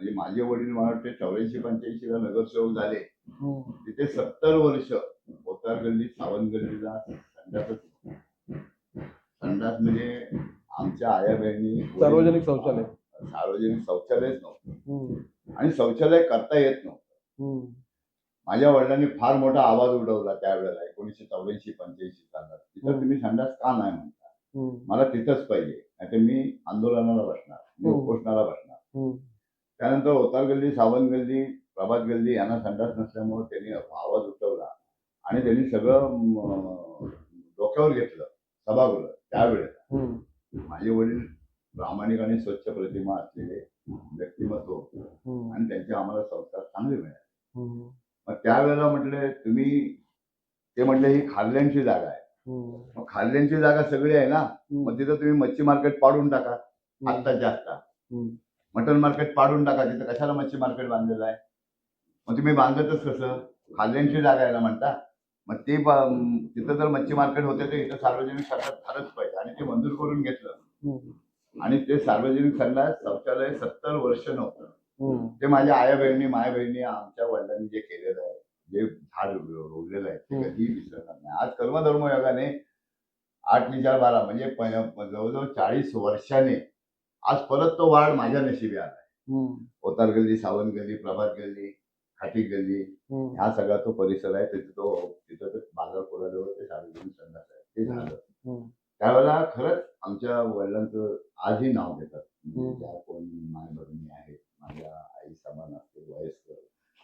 म्हणजे माझे वडील मला वाटते चौऱ्याऐंशी पंच्याऐंशी ला नगरसेवक झाले हम्म. तिथे सत्तर वर्ष बोतार गल्ली सावंत गल्लीला संडासच संडास म्हणजे आमच्या आया बहिणी सार्वजनिक शौचालय. सार्वजनिक शौचालयच नव्हतं हम्म. आणि शौचालय करता येत नव्हतं हम्म. माझ्या वडिलांनी फार मोठा आवाज उठवला त्यावेळेला एकोणीसशे चौऱ्याऐंशी पंच्याऐंशी सालात तिथं. तुम्ही संडास का नाही म्हणता. मला तिथंच पाहिजे नाही तर मी आंदोलनाला बसणार मी. उपोषणाला बसणार. त्यानंतर ओतार गल्ली सावंत गल्ली प्रभात गल्ली यांना संडास नसल्यामुळे त्यांनी आवाज उठवला आणि त्यांनी सगळं डोक्यावर घेतलं सभागृह त्यावेळेस. माझे वडील प्रामाणिक आणि स्वच्छ प्रतिमा असलेले व्यक्तिमत्व. आणि त्यांचे आम्हाला संस्कार चांगले मिळाले. मग त्यावेळेला म्हटले तुम्ही ते म्हटले ही खाल्ल्यांची जागा आहे. मग खाल्ल्यांची जागा सगळी आहे ना. मग तिथं तुम्ही मच्छी मार्केट पाडून टाका आत्ताच्या आत्ता. मटन मार्केट पाडून टाका तिथं कशाला मच्छी मार्केट बांधलेलं आहे? मग तुम्ही बांधतच कसं? खाल्ल्यांची जागा आहे ना म्हणता? मग ते तिथं जर मच्छी मार्केट होते तर इथं सार्वजनिक संडास झालंच पाहिजे. आणि ते मंजूर करून घेतलं. आणि ते सार्वजनिक संडास शौचालय सत्तर वर्ष नव्हतं. ते माझ्या आया बहिणी माया बहिणी आमच्या वडिलांनी जे केलेलं आहे जे झाड रोवलेलं आहे ते. कधीही विसरणार नाही. आज कर्मधर्म योगाने आठ नि चार बारा म्हणजे जवळजवळ चाळीस वर्षाने आज परत तो वाढ माझ्या नशिबी आला. ओतार गल्ली सावंत गल्ली प्रभात गल्ली खाटी गल्ली. हा सगळा तो परिसर आहे तिथे तो तिथं ते बाजार कोळाजवळ ते सार्वजनिक संडास आहे ते झालं. त्यावेळेला खरंच आमच्या वडिलांचं आजही नाव घेतात. ज्या कोण माय भगिनी आहेत माझ्या आई समान असते वयस्कर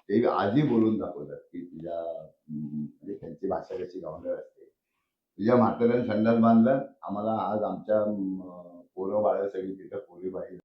ते आजही बोलून दाखवतात की तुझ्या म्हणजे त्यांची भाषा कशी गावंडळ असते तुझ्या म्हाताऱ्याने संडास बांधला आम्हाला आज आमच्या पोरं बाळं सगळी तिथं पोरी बाई